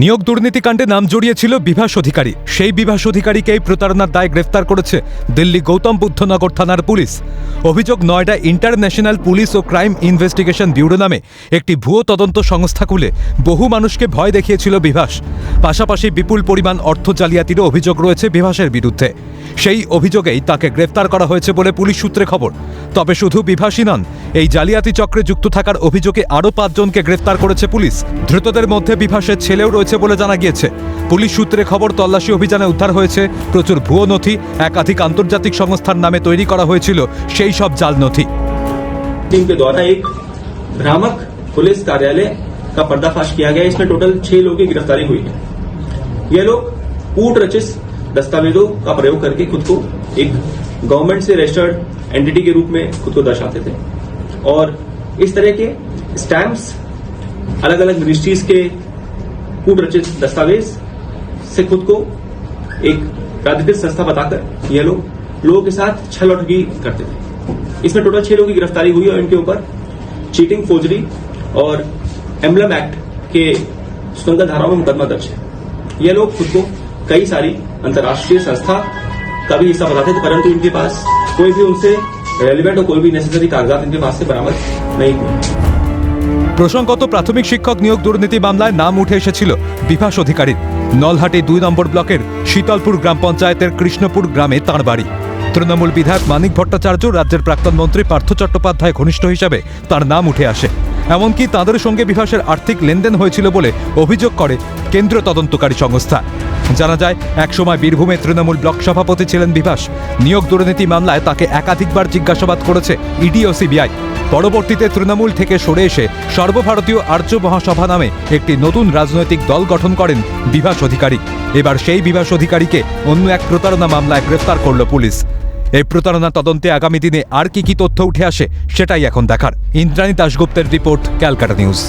নিয়োগ দুর্নীতিকাণ্ডে নাম জড়িয়েছিল বিভাস অধিকারী। সেই বিভাস অধিকারীকেই প্রতারণার দায়ে গ্রেফতার করেছে দিল্লি গৌতম বুদ্ধনগর থানার পুলিশ। অভিযোগ নয়ডা ইন্টারন্যাশনাল পুলিশ ও ক্রাইম ইনভেস্টিগেশন ব্যুরো নামে একটি ভুয়ো তদন্ত সংস্থা খুলে বহু মানুষকে ভয় দেখিয়েছিল বিভাস। পাশাপাশি বিপুল পরিমাণ অর্থ জালিয়াতিরও অভিযোগ রয়েছে বিভাসের বিরুদ্ধে। সেই অভিযোগেই তাকে গ্রেফতার করা হয়েছে বলে পুলিশ সূত্রে খবর। তবে শুধু বিভাসই নন এই জালিয়াতি চক্রে যুক্ত থাকার অভিযোগে আরও পাঁচজনকে গ্রেফতার করেছে পুলিশ ধৃতদের মধ্যে বিভাসের ছেলেও রয়েছে বলে জানা গিয়েছে পুলিশ সূত্রে খবর তল্লাশি অভিযানে উদ্ধার হয়েছে প্রচুর ভুয়ো নথি একাধিক আন্তর্জাতিক সংস্থার নামে তৈরি করা হয়েছিল সেই সব জাল নথি टीम के द्वारा एक भ्रामक पुलिस कार्यालय का पर्दाफाश किया गया इसमें टोटल छह लोगों की गिरफ्तारी हुई है ये लोग कूट रचित दस्तावेजों का प्रयोग करके खुद को एक गवर्नमेंट से रजिस्टर्ड एंटिटी के रूप में खुद को दर्शाते थे और इस तरह के स्टैम्प्स अलग अलग मिनिस्ट्रीज के कूट रचित दस्तावेज़ से खुद को एक प्राधिकृत संस्था बताकर ये लोग, लोगों के साथ छल और करते थे। इसमें टोटल छह लोगों की गिरफ्तारी हुई और इनके ऊपर चीटिंग फोजरी और एम्बलम एक्ट के सुंदर धाराओं में मुकदमा दर्ज है। ये लोग खुद को कई सारी अंतर्राष्ट्रीय संस्था का भी हिस्सा बताते थे, परंतु इनके पास कोई भी उनसे रेलिवेंट और कोई भी नेसेसरी कागजात इनके पास से बरामद नहीं हुए প্রসঙ্গত প্রাথমিক শিক্ষক নিয়োগ দুর্নীতি মামলায় নাম উঠে এসেছিল বিভাস অধিকারীর নলহাটি দুই নম্বর ব্লকের শীতলপুর গ্রাম পঞ্চায়েতের কৃষ্ণপুর গ্রামে তাঁর বাড়ি তৃণমূল বিধায়ক মানিক ভট্টাচার্য রাজ্যের প্রাক্তন মন্ত্রী পার্থ চট্টোপাধ্যায় ঘনিষ্ঠ হিসাবে তার নাম উঠে আসে এমনকি তাঁদের সঙ্গে বিভাসের আর্থিক লেনদেন হয়েছিল বলে অভিযোগ করে কেন্দ্রীয় তদন্তকারী সংস্থা। জানা যায়, একসময় বীরভূমে তৃণমূল ব্লক সভাপতি ছিলেন বিভাস। নিয়োগ দুর্নীতি মামলায় তাকে একাধিকবার জিজ্ঞাসাবাদ করেছে ইডি ও সিবিআই। পরবর্তীতে তৃণমূল থেকে সরে এসে সর্বভারতীয় আর্য মহাসভা নামে একটি নতুন রাজনৈতিক দল গঠন করেন বিভাস অধিকারী। এবার সেই বিভাস অধিকারীকে অন্য এক প্রতারণা মামলায় গ্রেফতার করল পুলিশ। এই প্রতারণা তদন্তে আগামী দিনে আর কি কি তথ্য উঠে আসে সেটাই এখন দেখার। ইন্দ্রাণী দাশগুপ্তের রিপোর্ট ক্যালকাটা নিউজ।